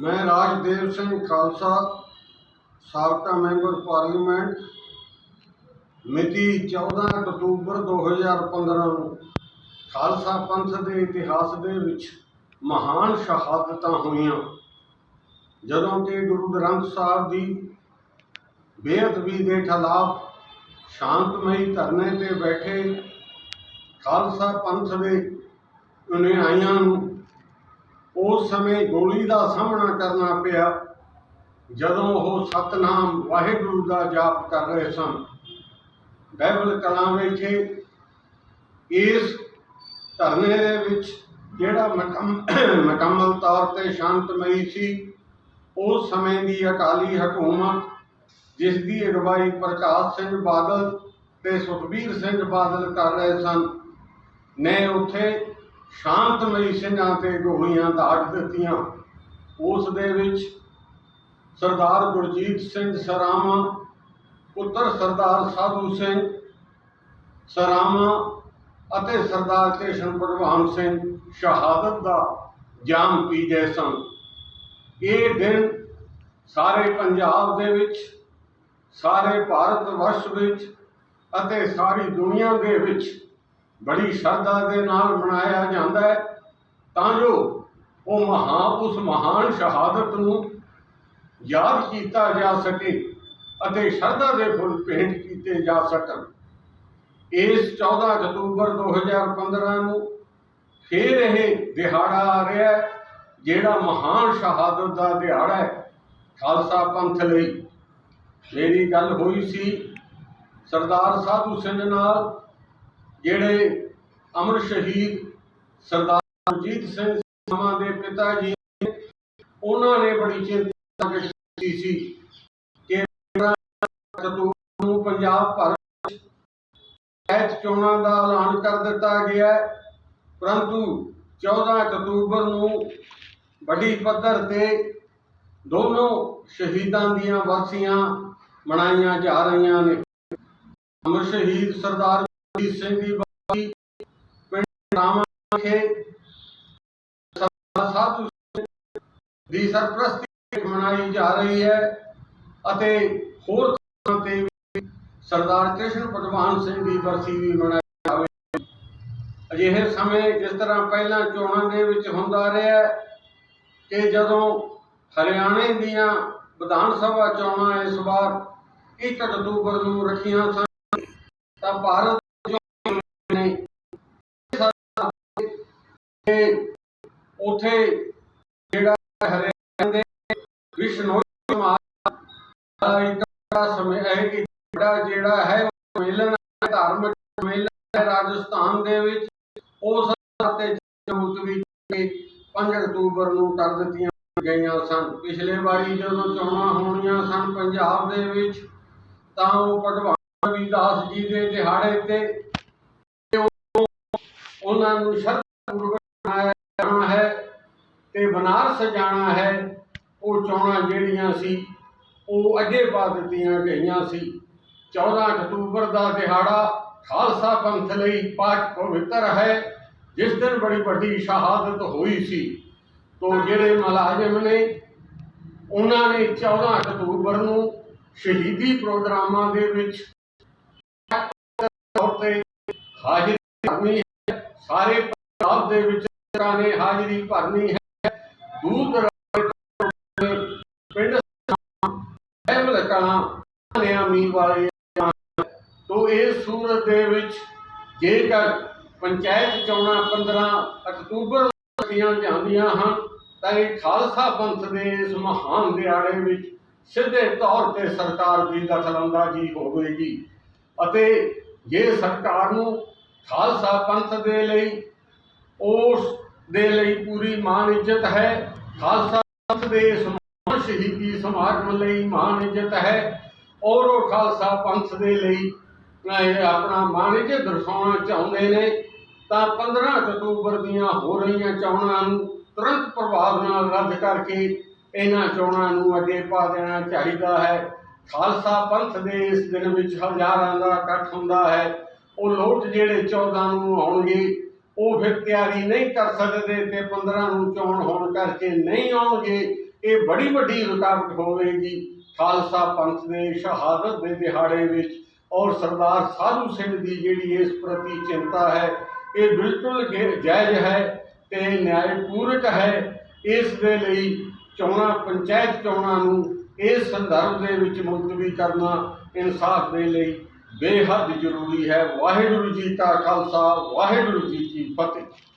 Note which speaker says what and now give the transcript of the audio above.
Speaker 1: ਮੈਂ ਰਾਜਦੇਵ ਸਿੰਘ ਖਾਲਸਾ, ਸਾਬਕਾ member parliament, ਮਿਤੀ 14 ਅਕਤੂਬਰ 2015 ਨੂੰ ਖਾਲਸਾ ਪੰਥ ਦੇ ਇਤਿਹਾਸ ਦੇ ਵਿੱਚ ਮਹਾਨ ਸ਼ਹਾਦਤਾਂ ਹੋਈਆਂ। ਜਦੋਂ ਕਿ ਗੁਰੂ ਗ੍ਰੰਥ ਸਾਹਿਬ ਦੀ ਬੇਅਦਬੀ ਦੇ ਖਿਲਾਫ ਸ਼ਾਂਤਮਈ ਧਰਨੇ ਤੇ ਬੈਠੇ ਖਾਲਸਾ ਪੰਥ ਦੇ ਅਨੁਯਾਈਆਂ ਨੂੰ ਉਸ ਸਮੇਂ ਗੋਲੀ ਦਾ ਸਾਹਮਣਾ ਕਰਨਾ ਪਿਆ, ਜਦੋਂ ਉਹ ਸਤਨਾਮ ਵਾਹਿਗੁਰੂ ਦਾ ਜਾਪ ਕਰ ਰਹੇ ਸਨ। ਬਾਈਬਲ ਕਲਾਂ ਵਿੱਚ ਇਸ ਧਰਨੇ ਦੇ ਵਿੱਚ ਜਿਹੜਾ ਮੁਕੰਮ- ਮੁਕੰਮਲ ਤੌਰ ਤੇ ਸ਼ਾਂਤਮਈ ਸੀ, ਉਸ ਸਮੇਂ ਦੀ ਅਕਾਲੀ ਹਕੂਮਤ, ਜਿਸ ਦੀ ਅਗਵਾਈ ਪ੍ਰਕਾਸ਼ ਸਿੰਘ ਬਾਦਲ ਤੇ ਸੁਖਬੀਰ ਸਿੰਘ ਬਾਦਲ ਕਰ ਰਹੇ ਸਨ, ਨੇ ਉੱਥੇ ਸ਼ਾਂਤਮਈ ਸਿੰਘਾਂ ਤੇ ਗੋਲੀਆਂ ਦਾਗ ਦਿੱਤੀਆਂ। ਉਸ ਦੇ ਵਿੱਚ ਸਰਦਾਰ ਗੁਰਜੀਤ ਸਿੰਘ ਸਰਾਮਾ, ਪੁੱਤਰ ਸਰਦਾਰ ਸਾਧੂ ਸਿੰਘ ਸਰਾਮਾ ਅਤੇ ਸਰਦਾਰ ਕ੍ਰਿਸ਼ਨ ਭਗਵਾਨ ਸਿੰਘ ਸ਼ਹਾਦਤ ਦਾ ਜਾਮ ਪੀ ਗਏ ਸਨ। ਇਹ ਦਿਨ ਸਾਰੇ ਪੰਜਾਬ ਦੇ ਵਿੱਚ, ਸਾਰੇ ਭਾਰਤ ਵਰਸ਼ ਵਿੱਚ ਅਤੇ ਸਾਰੀ ਦੁਨੀਆ ਦੇ ਵਿੱਚ ਬੜੀ ਸ਼ਰਧਾ ਦੇ ਨਾਲ ਮਨਾਇਆ ਜਾਂਦਾ ਹੈ। ਤਾਂ ਜੋ ਉਹ ਮਹਾ, ਉਸ ਮਹਾਨ ਸ਼ਹਾਦਤ ਨੂੰ ਯਾਦ ਕੀਤਾ ਜਾ ਸਕੇ ਅਤੇ ਸ਼ਰਧਾ ਦੇ ਫੁੱਲ ਭੇਂਟ ਕੀਤੇ ਜਾ ਸਕਣ। ਇਸ 14 ਅਕਤੂਬਰ 2015 ਨੂੰ ਫੇਰ ਇਹ ਦਿਹਾੜਾ ਆ ਰਿਹਾ ਹੈ, ਜਿਹੜਾ ਮਹਾਨ ਸ਼ਹਾਦਤ ਦਾ ਦਿਹਾੜਾ ਹੈ ਖਾਲਸਾ ਪੰਥ ਲਈ। ਮੇਰੀ ਗੱਲ ਹੋਈ ਸੀ ਸਰਦਾਰ ਸਾਧੂ ਸਿੰਘ ਨਾਲ ਜਿਹੜੇ ਅਮਰ ਸ਼ਹੀਦ ਸਰਦਾਰ ਗੁਰਜੀਤ ਸਿੰਘ ਸਮਾਂ ਦੇ ਪਿਤਾ ਜੀ ਉਹਨਾਂ ਨੇ ਬੜੀ ਚਿੰਤਾ ਕੀਤੀ ਸੀ। ਕਿ ਅਕਤੂਬਰ ਨੂੰ ਪੰਜਾਬ ਭਰ ਐਤ ਚੋਣਾਂ ਦਾ ਐਲਾਨ ਕਰ ਦਿੱਤਾ ਗਿਆ ਪਰੰਤੂ 14 ਅਕਤੂਬਰ ਨੂੰ ਵੱਡੀ ਪੱਧਰ ਤੇ ਦੋਨੋਂ ਸ਼ਹੀਦਾਂ ਦੀਆਂ ਵਾਸੀਆਂ ਮਨਾਈਆਂ ਜਾ ਰਹੀਆਂ ਨੇ। ਅਮਰ ਸ਼ਹੀਦ ਸਰਦਾਰ ਗੁਰਜੀਤ ਸਿੰਘ ਦੀ ਬਰਸੀ ਪਿੰਡ ਰਾਮਾ ਵਿਖੇ ਸਾਧੂ ਦੀ ਸਰਪ੍ਰਸਤੀ ਮਨਾਈ ਜਾ ਰਹੀ ਹੈ ਅਤੇ ਹੋਰ ਥਾਂ ਤੇ ਸਰਦਾਰ ਕ੍ਰਿਸ਼ਨ ਭਗਵਾਨ ਸਿੰਘ ਦੀ ਬਰਸੀ ਵੀ ਮਨਾਈ ਜਾਵੇ। ਅਜਿਹੇ ਸਮੇਂ ਜਿਸ ਤਰ੍ਹਾਂ ਪਹਿਲਾਂ ਚੋਣਾਂ ਦੇ ਵਿੱਚ ਹੁੰਦਾ ਰਿਹਾ ਕਿ ਜਦੋਂ ਹਰਿਆਣੇ ਦੀਆਂ ਵਿਧਾਨ ਸਭਾ ਚੋਣਾਂ ਇਸ ਵਾਰ 1 ਅਕਤੂਬਰ ਨੂੰ ਰੱਖੀਆਂ ਸਨ, ਤਾਂ ਭਾਰਤ ਚੋਣ ਨੇ ਤੇ ਉਥੇ ਜਿਹੜਾ ਹਰਿਆਣਾ ਦੇ ਵਿਸ਼ਨੋਈ ਸਮਾਜ ਇੱਕ ਸਮੇਂ ਹੈ ਕਿ ਬੜਾ ਜਿਹੜਾ ਹੈ ਉਹ ਧਾਰਮਿਕ ਸੰਮੇਲਨ ਰਾਜਸਥਾਨ ਦੇ ਵਿੱਚ। ਉਸ ਤੇ ਮੁਲਤਵੀ 5 ਅਕਤੂਬਰ ਨੂੰ ਕਰ ਦਿੱਤੀਆਂ ਗਈਆਂ ਸਨ। ਪਿਛਲੇ ਵਾਰੀ ਜਦੋਂ ਚੋਣਾਂ ਹੋਣੀਆਂ ਸਨ ਪੰਜਾਬ ਦੇ ਵਿੱਚ, ਤਾਂ ਉਹ ਭਗਵਾਨ ਰਵਿਦਾਸ ਜੀ ਦੇ ਦਿਹਾੜੇ ਤੇ ਤੇ ਉਹਨਾਂ ਨੂੰ ਸ਼ਰਧਾਪੂਰਵਕ ਤੇ ਬਨਾਰਸ ਹੈ, ਉਹ ਚੋਣਾਂ ਜਿਹੜੀਆਂ ਸੀ, ਉਹ ਅੱਗੇ ਪਾ ਦਿੱਤੀਆਂ ਗਈਆਂ ਸੀ। 14 ਅਕਤੂਬਰ ਦਾ ਦਿਹਾੜਾ ਖਾਲਸਾ ਪੰਥ ਲਈ ਪਾਕ ਪਵਿੱਤਰ ਹੈ, ਜਿਸ ਦਿਨ ਬੜੀ ਵੱਡੀ ਸ਼ਹਾਦਤ ਹੋਈ ਸੀ। ਤੋ ਜਿਹੜੇ ਮੁਲਾਜ਼ਮ ਨੇ, ਉਹਨਾਂ ਨੇ 14 ਅਕਤੂਬਰ ਨੂੰ ਸ਼ਹੀਦੀ ਪ੍ਰੋਗਰਾਮਾਂ ਦੇ ਵਿੱਚ ਤੌਰ ਤੇ ਹਾਜ਼ਰੀ ਭਰਨੀ ਹੈ। ਸਾਰੇ ਪੰਜਾਬ ਦੇ ਵਿੱਚ ਨੇ ਹਾਜ਼ਰੀ ਭਰਨੀ ਹੈ। ਦੂਰ ਦਰਾਡੇ ਤੋਂ ਪਿੰਡ ਬਹਿਬਲ ਕਲਾਂ ਨਿਆਮੀ ਵਾਲੇ ਤੋ ਇਸ ਸੂਰਤ ਦੇ ਵਿੱਚ ਜੇਕਰ ਪੰਚਾਇਤ ਚੋਣਾਂ 15 ਅਕਤੂਬਰ ਨੂੰ ਜਾਂਦੀਆਂ ਹਨ, ਤਾਂ ਇਹ ਖਾਲਸਾ ਪੰਥ ਦੇ ਇਸ ਮਹਾਨ ਦਿਹਾੜੇ ਵਿੱਚ ਸਿੱਧੇ ਤੌਰ ਤੇ ਸਰਕਾਰ ਦੀ ਦਖਲਅੰਦਾਜ਼ੀ ਹੋਵੇਗੀ ਅਤੇ ਜੇ ਸਰਕਾਰ ਨੂੰ ਖਾਲਸਾ ਪੰਥ ਦੇ ਲਈ, ਉਸ ਦੇ ਲਈ ਪੂਰੀ ਮਾਨ ਇੱਜ਼ਤ ਹੈ ਖਾਲਸਾ ਪੰਥ ਦੇ ਇਸ ਸ਼ਹੀਦੀ ਸਮਾਗਮ ਲਈ ਮਾਨ ਇੱਜ਼ਤ ਹੈ। ਔਰ ਉਹ ਖਾਲਸਾ ਪੰਥ ਦੇ ਲਈ ਅਹ, ਆਪਣਾ ਮਾਨ ਇੱਜ਼ਤ ਦਰਸਾਉਣਾ ਚਾਹੁੰਦੇ ਨੇ। ਤਾਂ 15 ਅਕਤੂਬਰ ਦੀਆਂ ਹੋ ਰਹੀਆਂ ਚੋਣਾਂ ਨੂੰ ਤੁਰੰਤ ਪ੍ਰਭਾਵ ਨਾਲ ਰੱਦ ਕਰਕੇ ਇਹਨਾਂ ਚੋਣਾਂ ਨੂੰ ਅੱਗੇ ਪਾ ਦੇਣਾ ਚਾਹੀਦਾ ਹੈ। ਖਾਲਸਾ ਪੰਥ ਦੇ ਇਸ ਦਿਨ ਵਿੱਚ ਹਜ਼ਾਰਾਂ ਦਾ ਇਕੱਠ ਹੁੰਦਾ ਹੈ। ਉਹ ਲੋਟ ਜਿਹੜੇ 14 ਨੂੰ ਆਉਣਗੇ ਉਹ ਫਿਰ ਤਿਆਰੀ ਨਹੀਂ ਕਰ ਸਕਦੇ ਤੇ 15 ਨੂੰ ਚੋਣ ਹੋਣ ਕਰਕੇ ਨਹੀਂ ਆਉਣਗੇ। ਇਹ ਬੜੀ ਵੱਡੀ ਰੁਕਾਵਟ ਹੋਵੇਗੀ। ਖਾਲਸਾ ਪੰਥ ਦੇ ਸ਼ਹਾਦਤ ਦੇ ਦਿਹਾੜੇ ਵਿੱਚ ਔਰ ਸਰਦਾਰ ਸਾਧੂ ਸਿੰਘ ਦੀ ਜਿਹੜੀ ਇਸ ਪ੍ਰਤੀ ਚਿੰਤਾ ਹੈ, ਇਹ ਬਿਲਕੁਲ ਗੇ- ਜਾਇਜ਼ ਹੈ ਤੇ ਨਿਆਂਪੂਰਕ ਹੈ। ਇਸ ਦੇ ਲਈ ਚੋਣਾਂ, ਪੰਚਾਇਤ ਚੋਣਾਂ ਨੂੰ ਇਸ ਸੰਦਰਭ ਦੇ ਵਿੱਚ ਮੁਲਤਵੀ ਕਰਨਾ ਇਨਸਾਫ ਦੇ ਲਈ ਬੇਹੱਦ ਜ਼ਰੂਰੀ ਹੈ। ਵਾਹਿਗੁਰੂ ਜੀ ਕਾ ਖਾਲਸਾ, ਵਾਹਿਗੁਰੂ ਜੀ ਕੀ patente.